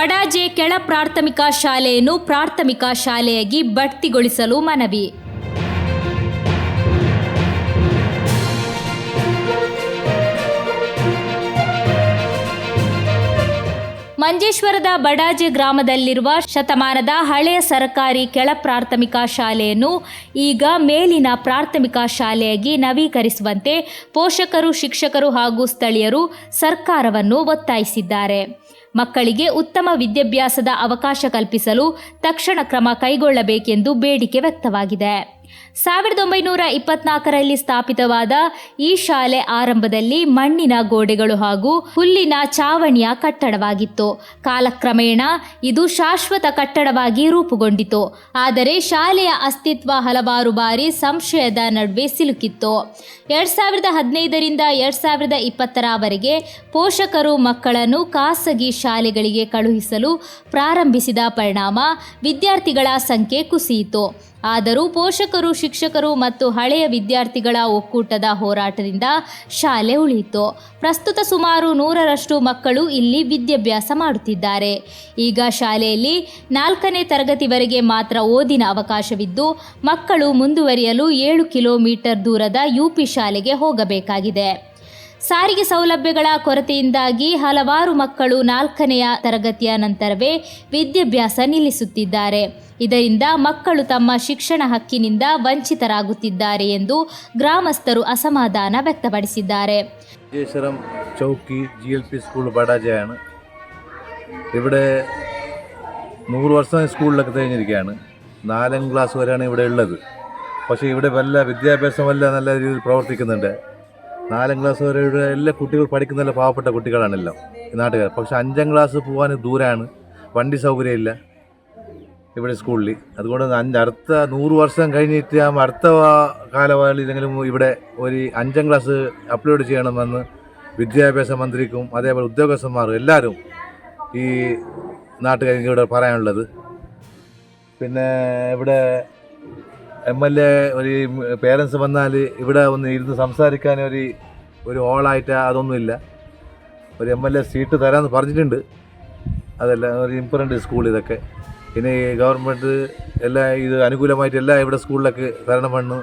ಬಡಾಜೆ ಕೆಳ ಪ್ರಾಥಮಿಕ ಶಾಲೆಯನ್ನು ಪ್ರಾಥಮಿಕ ಶಾಲೆಯಾಗಿ ಬಡ್ತಿಗೊಳಿಸಲು ಮನವಿ. ಮಂಜೇಶ್ವರದ ಬಡಾಜೆ ಗ್ರಾಮದಲ್ಲಿರುವ ಶತಮಾನದ ಹಳೆಯ ಸರ್ಕಾರಿ ಕೆಳ ಪ್ರಾಥಮಿಕ ಶಾಲೆಯನ್ನು ಈಗ ಮೇಲಿನ ಪ್ರಾಥಮಿಕ ಶಾಲೆಯಾಗಿ ನವೀಕರಿಸುವಂತೆ ಪೋಷಕರು, ಶಿಕ್ಷಕರು ಹಾಗೂ ಸ್ಥಳೀಯರು ಸರ್ಕಾರವನ್ನು ಒತ್ತಾಯಿಸಿದ್ದಾರೆ. ಮಕ್ಕಳಿಗೆ ಉತ್ತಮ ವಿದ್ಯಾಭ್ಯಾಸದ ಅವಕಾಶ ಕಲ್ಪಿಸಲು ತಕ್ಷಣ ಕ್ರಮ ಕೈಗೊಳ್ಳಬೇಕೆಂದು ಬೇಡಿಕೆ ವ್ಯಕ್ತವಾಗಿದೆ. ಸಾವಿರದ ಒಂಬೈನೂರ ಇಪ್ಪತ್ನಾಲ್ಕರಲ್ಲಿ ಸ್ಥಾಪಿತವಾದ ಈ ಶಾಲೆ ಆರಂಭದಲ್ಲಿ ಮಣ್ಣಿನ ಗೋಡೆಗಳು ಹಾಗೂ ಹುಲ್ಲಿನ ಚಾವಣಿಯ ಕಟ್ಟಡವಾಗಿತ್ತು. ಕಾಲಕ್ರಮೇಣ ಇದು ಶಾಶ್ವತ ಕಟ್ಟಡವಾಗಿ ರೂಪುಗೊಂಡಿತು. ಆದರೆ ಶಾಲೆಯ ಅಸ್ತಿತ್ವ ಹಲವಾರು ಬಾರಿ ಸಂಶಯದ ನಡುವೆ ಸಿಲುಕಿತ್ತು. ಎರಡ್ ಸಾವಿರದ ಹದಿನೈದರಿಂದ ಎರಡ್ ಸಾವಿರದ ಇಪ್ಪತ್ತರವರೆಗೆ ಪೋಷಕರು ಮಕ್ಕಳನ್ನು ಖಾಸಗಿ ಶಾಲೆಗಳಿಗೆ ಕಳುಹಿಸಲು ಪ್ರಾರಂಭಿಸಿದ ಪರಿಣಾಮ ವಿದ್ಯಾರ್ಥಿಗಳ ಸಂಖ್ಯೆ ಕುಸಿಯಿತು. ಆದರೂ ಪೋಷಕರು, ಶಿಕ್ಷಕರು ಮತ್ತು ಹಳೆಯ ವಿದ್ಯಾರ್ಥಿಗಳ ಒಕ್ಕೂಟದ ಹೋರಾಟದಿಂದ ಶಾಲೆ ಉಳಿಯಿತು. ಪ್ರಸ್ತುತ ಸುಮಾರು ನೂರರಷ್ಟು ಮಕ್ಕಳು ಇಲ್ಲಿ ವಿದ್ಯಾಭ್ಯಾಸ ಮಾಡುತ್ತಿದ್ದಾರೆ. ಈಗ ಶಾಲೆಯಲ್ಲಿ ನಾಲ್ಕನೇ ತರಗತಿವರೆಗೆ ಮಾತ್ರ ಓದಿನ ಅವಕಾಶವಿದ್ದು, ಮಕ್ಕಳು ಮುಂದುವರಿಯಲು ಏಳು ಕಿಲೋಮೀಟರ್ ದೂರದ ಯುಪಿ ಶಾಲೆಗೆ ಹೋಗಬೇಕಾಗಿದೆ. ಸಾರಿಗೆ ಸೌಲಭ್ಯಗಳ ಕೊರತೆಯಿಂದಾಗಿ ಹಲವಾರು ಮಕ್ಕಳು ನಾಲ್ಕನೆಯ ತರಗತಿಯ ನಂತರವೇ ವಿದ್ಯಾಭ್ಯಾಸ ನಿಲ್ಲಿಸುತ್ತಿದ್ದಾರೆ. ಇದರಿಂದ ಮಕ್ಕಳು ತಮ್ಮ ಶಿಕ್ಷಣ ಹಕ್ಕಿನಿಂದ ವಂಚಿತರಾಗುತ್ತಿದ್ದಾರೆ ಎಂದು ಗ್ರಾಮಸ್ಥರು ಅಸಮಾಧಾನ ವ್ಯಕ್ತಪಡಿಸಿದ್ದಾರೆ. ಚೌಕಿ ജി ഇവിടെ നൂറ് വർഷം സ്കൂളിലൊക്കെ തേഞ്ഞിരിക്കുകയാണ് നാലാം ക്ലാസ് വരെയാണ് ഇവിടെ ഉള്ളത്. പക്ഷേ, ഇവിടെ വല്ല വിദ്യാഭ്യാസം വല്ല നല്ല രീതിയിൽ പ്രവർത്തിക്കുന്നുണ്ട്. നാലാം ക്ലാസ് വരെ ഇവിടെ എല്ലാ കുട്ടികൾ പഠിക്കുന്ന നല്ല പാവപ്പെട്ട കുട്ടികളാണെല്ലാം നാട്ടുകാർ. പക്ഷെ അഞ്ചാം ക്ലാസ് പോകാൻ ദൂരമാണ് വണ്ടി സൗകര്യമില്ല ഇവിടെ സ്കൂളിൽ അതുകൊണ്ട് അഞ്ച് അടുത്ത നൂറ് വർഷം കഴിഞ്ഞിട്ട് ആ അടുത്ത കാലവാളിലെങ്കിലും ഇവിടെ ഒരു അഞ്ചാം ക്ലാസ് അപ്ലോഡ് ചെയ്യണമെന്ന് വിദ്യാഭ്യാസ മന്ത്രിക്കും അതേപോലെ ഉദ്യോഗസ്ഥന്മാരും എല്ലാവരും ഈ നാട്ടുകാർക്ക് ഇവിടെ പറയാനുള്ളത്. പിന്നെ ഇവിടെ എം എൽ എ ഒരു പേരൻസ് വന്നാൽ ഇവിടെ ഒന്ന് ഇരുന്ന് സംസാരിക്കാൻ ഒരു ഒരു ഹോളായിട്ട് അതൊന്നുമില്ല ഒരു എം എൽ എ സീറ്റ് തരാമെന്ന് പറഞ്ഞിട്ടുണ്ട് അതല്ല ഒരു ഇമ്പോർട്ടൻ്റ് സ്കൂൾ ഇതൊക്കെ പിന്നെ ഈ ഗവൺമെൻറ് എല്ലാ ഇത് അനുകൂലമായിട്ട് എല്ലാ ഇവിടെ സ്കൂളിലൊക്കെ തരണമെന്ന്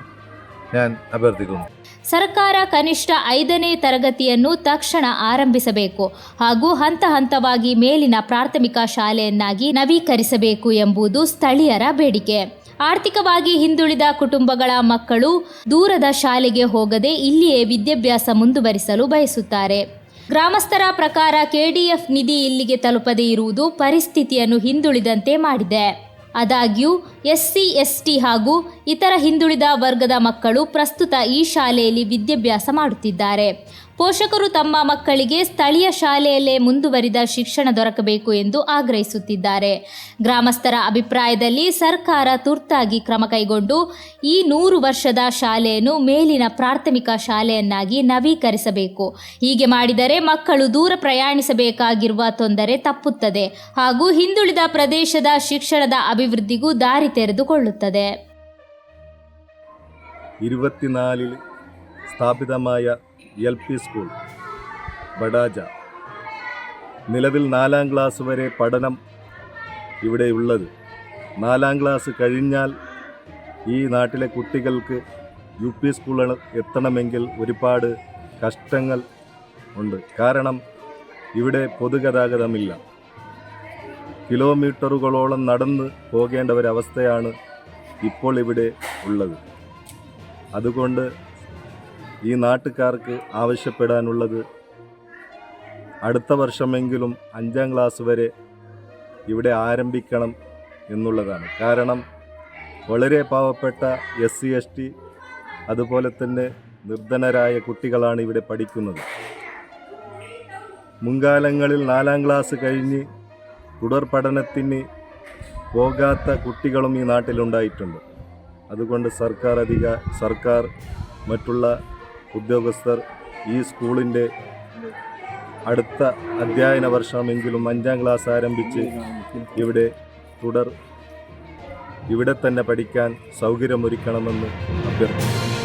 ഞാൻ അഭ്യർത്ഥിക്കുന്നു ಸರ್ಕಾರ ಕನಿಷ್ಠ ಐದನೇ ತರಗತಿಯನ್ನು ತಕ್ಷಣ ಆರಂಭಿಸಬೇಕು ಹಾಗೂ ಹಂತ ಹಂತವಾಗಿ ಮೇಲಿನ ಪ್ರಾಥಮಿಕ ಶಾಲೆಯನ್ನಾಗಿ ನವೀಕರಿಸಬೇಕು ಎಂಬುದು ಸ್ಥಳೀಯರ ಬೇಡಿಕೆ ಆರ್ಥಿಕವಾಗಿ ಹಿಂದುಳಿದ ಕುಟುಂಬಗಳ ಮಕ್ಕಳು ದೂರದ ಶಾಲೆಗೆ ಹೋಗದೆ ಇಲ್ಲಿಯೇ ವಿದ್ಯಾಭ್ಯಾಸ ಮುಂದುವರಿಸಲು ಬಯಸುತ್ತಾರೆ. ಗ್ರಾಮಸ್ಥರ ಪ್ರಕಾರ ಕೆಡಿಎಫ್ ನಿಧಿ ಇಲ್ಲಿಗೆ ತಲುಪದೇ ಇರುವುದು ಪರಿಸ್ಥಿತಿಯನ್ನು ಹಿಂದುಳಿದಂತೆ ಮಾಡಿದೆ. ಆದಾಗ್ಯೂ, ಎಸ್ಸಿ, ಎಸ್ಟಿ ಹಾಗೂ ಇತರ ಹಿಂದುಳಿದ ವರ್ಗದ ಮಕ್ಕಳು ಪ್ರಸ್ತುತ ಈ ಶಾಲೆಯಲ್ಲಿ ವಿದ್ಯಾಭ್ಯಾಸ ಮಾಡುತ್ತಿದ್ದಾರೆ. ಪೋಷಕರು ತಮ್ಮ ಮಕ್ಕಳಿಗೆ ಸ್ಥಳೀಯ ಶಾಲೆಯಲ್ಲೇ ಮುಂದುವರಿದ ಶಿಕ್ಷಣ ದೊರಕಬೇಕು ಎಂದು ಆಗ್ರಹಿಸುತ್ತಿದ್ದಾರೆ ಗ್ರಾಮಸ್ಥರ ಅಭಿಪ್ರಾಯದಲ್ಲಿ ಸರ್ಕಾರ ತುರ್ತಾಗಿ ಕ್ರಮ ಕೈಗೊಂಡು ಈ ನೂರು ವರ್ಷದ ಶಾಲೆಯನ್ನು ಮೇಲಿನ ಪ್ರಾಥಮಿಕ ಶಾಲೆಯನ್ನಾಗಿ ನವೀಕರಿಸಬೇಕು ಹೀಗೆ ಮಾಡಿದರೆ ಮಕ್ಕಳು ದೂರ ಪ್ರಯಾಣಿಸಬೇಕಾಗಿರುವ ತೊಂದರೆ ತಪ್ಪುತ್ತದೆ ಹಾಗೂ ಹಿಂದುಳಿದ ಪ್ರದೇಶದ ಶಿಕ್ಷಣದ ಅಭಿವೃದ್ಧಿಗೂ ದಾರಿ ತೆರೆದುಕೊಳ್ಳುತ್ತದೆ ഇരുപത്തിനാലിൽ സ്ഥാപിതമായ എൽ പി സ്കൂൾ ബഡാജ. നിലവിൽ നാലാം ക്ലാസ് വരെ പഠനം ഇവിടെയുള്ളത് നാലാം ക്ലാസ് കഴിഞ്ഞാൽ ഈ നാട്ടിലെ കുട്ടികൾക്ക് യു പി സ്കൂളുകൾ എത്തണമെങ്കിൽ ഒരുപാട് കഷ്ടങ്ങൾ ഉണ്ട്. കാരണം ഇവിടെ പൊതുഗതാഗതമില്ല. കിലോമീറ്ററുകളോളം നടന്ന് പോകേണ്ട ഒരവസ്ഥയാണ് ഇപ്പോൾ ഇവിടെ ഉള്ളത്. അതുകൊണ്ട് ഈ നാട്ടുകാർക്ക് ആവശ്യപ്പെടാനുള്ളത് അടുത്ത വർഷമെങ്കിലും അഞ്ചാം ക്ലാസ് വരെ ഇവിടെ ആരംഭിക്കണം എന്നുള്ളതാണ്. കാരണം വളരെ പാവപ്പെട്ട എസ് സി എസ് ടി അതുപോലെ തന്നെ നിർധനരായ കുട്ടികളാണ് ഇവിടെ പഠിക്കുന്നത്. മുൻകാലങ്ങളിൽ നാലാം ക്ലാസ് കഴിഞ്ഞ് തുടർ പഠനത്തിന് പോകാത്ത കുട്ടികളും ഈ നാട്ടിലുണ്ടായിട്ടുണ്ട്. അതുകൊണ്ട് സർക്കാർ അധിക സർക്കാർ മറ്റുള്ള ഉദ്യോഗസ്ഥർ ഈ സ്കൂളിന്റെ അടുത്ത അധ്യയന വർഷമെങ്കിലും അഞ്ചാം ക്ലാസ് ആരംഭിച്ച് ഇവിടെ തുടർ ഇവിടെ തന്നെ പഠിക്കാൻ സൗകര്യമൊരുക്കണമെന്ന് അഭ്യർത്ഥിക്കുന്നു.